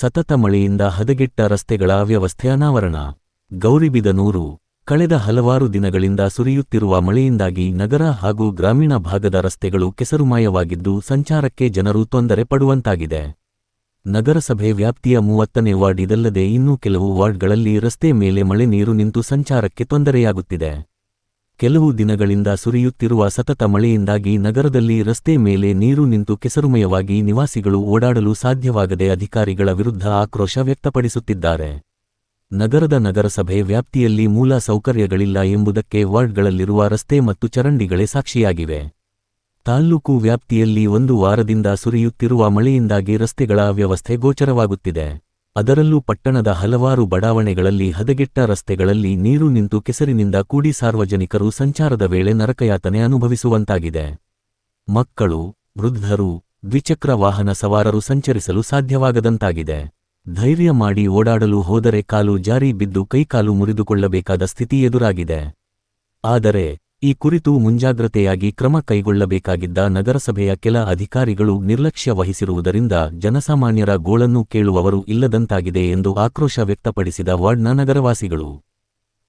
ಸತತ ಮಳೆಯಿಂದ ಹದಗೆಟ್ಟ ರಸ್ತೆಗಳ ಅವ್ಯವಸ್ಥೆ ಅನಾವರಣ. ಗೌರಿಬಿದನೂರು, ಕಳೆದ ಹಲವಾರು ದಿನಗಳಿಂದ ಸುರಿಯುತ್ತಿರುವ ಮಳೆಯಿಂದಾಗಿ ನಗರ ಹಾಗೂ ಗ್ರಾಮೀಣ ಭಾಗದ ರಸ್ತೆಗಳು ಕೆಸರುಮಯವಾಗಿದ್ದು ಸಂಚಾರಕ್ಕೆ ಜನರು ತೊಂದರೆ ಪಡುವಂತಾಗಿದೆ. ನಗರಸಭೆ ವ್ಯಾಪ್ತಿಯ ಮೂವತ್ತನೇ ವಾರ್ಡ್ ಇದಲ್ಲದೆ ಇನ್ನೂ ಕೆಲವು ವಾರ್ಡ್ಗಳಲ್ಲಿ ರಸ್ತೆ ಮೇಲೆ ಮಳೆ ನೀರು ನಿಂತು ಸಂಚಾರಕ್ಕೆ ತೊಂದರೆಯಾಗುತ್ತಿದೆ. ಕೆಲವು ದಿನಗಳಿಂದ ಸುರಿಯುತ್ತಿರುವ ಸತತ ಮಳೆಯಿಂದಾಗಿ ನಗರದಲ್ಲಿ ರಸ್ತೆ ಮೇಲೆ ನೀರು ನಿಂತು ಕೆಸರುಮಯವಾಗಿ ನಿವಾಸಿಗಳು ಓಡಾಡಲು ಸಾಧ್ಯವಾಗದೆ ಅಧಿಕಾರಿಗಳ ವಿರುದ್ಧ ಆಕ್ರೋಶ ವ್ಯಕ್ತಪಡಿಸುತ್ತಿದ್ದಾರೆ. ನಗರದ ನಗರಸಭೆ ವ್ಯಾಪ್ತಿಯಲ್ಲಿ ಮೂಲ ಸೌಕರ್ಯಗಳಿಲ್ಲ ಎಂಬುದಕ್ಕೆ ವಾರ್ಡ್ಗಳಲ್ಲಿರುವ ರಸ್ತೆ ಮತ್ತು ಚರಂಡಿಗಳೇ ಸಾಕ್ಷಿಯಾಗಿವೆ. ತಾಲ್ಲೂಕು ವ್ಯಾಪ್ತಿಯಲ್ಲಿ ಒಂದು ವಾರದಿಂದ ಸುರಿಯುತ್ತಿರುವ ಮಳೆಯಿಂದಾಗಿ ರಸ್ತೆಗಳ ಅವ್ಯವಸ್ಥೆ ಗೋಚರವಾಗುತ್ತಿದೆ. ಅದರಲ್ಲೂ ಪಟ್ಟಣದ ಹಲವಾರು ಬಡಾವಣೆಗಳಲ್ಲಿ ಹದಗೆಟ್ಟ ರಸ್ತೆಗಳಲ್ಲಿ ನೀರು ನಿಂತು ಕೆಸರಿನಿಂದ ಕೂಡಿ ಸಾರ್ವಜನಿಕರು ಸಂಚಾರದ ವೇಳೆ ನರಕಯಾತನೆ ಅನುಭವಿಸುವಂತಾಗಿದೆ. ಮಕ್ಕಳು, ವೃದ್ಧರು, ದ್ವಿಚಕ್ರ ವಾಹನ ಸವಾರರು ಸಂಚರಿಸಲು ಸಾಧ್ಯವಾಗದಂತಾಗಿದೆ. ಧೈರ್ಯ ಮಾಡಿ ಓಡಾಡಲು ಹೋದರೆ ಕಾಲು ಜಾರಿ ಬಿದ್ದು ಕೈಕಾಲು ಮುರಿದುಕೊಳ್ಳಬೇಕಾದ ಸ್ಥಿತಿ ಎದುರಾಗಿದೆ. ಆದರೆ ಈ ಕುರಿತು ಮುಂಜಾಗ್ರತೆಯಾಗಿ ಕ್ರಮ ಕೈಗೊಳ್ಳಬೇಕಾಗಿದ್ದ ನಗರಸಭೆಯ ಕೆಲ ಅಧಿಕಾರಿಗಳು ನಿರ್ಲಕ್ಷ್ಯ ವಹಿಸಿರುವುದರಿಂದ ಜನಸಾಮಾನ್ಯರ ಗೋಳನ್ನು ಕೇಳುವವರು ಇಲ್ಲದಂತಾಗಿದೆ ಎಂದು ಆಕ್ರೋಶ ವ್ಯಕ್ತಪಡಿಸಿದ ವಾರ್ಡ್ನ ನಗರವಾಸಿಗಳು.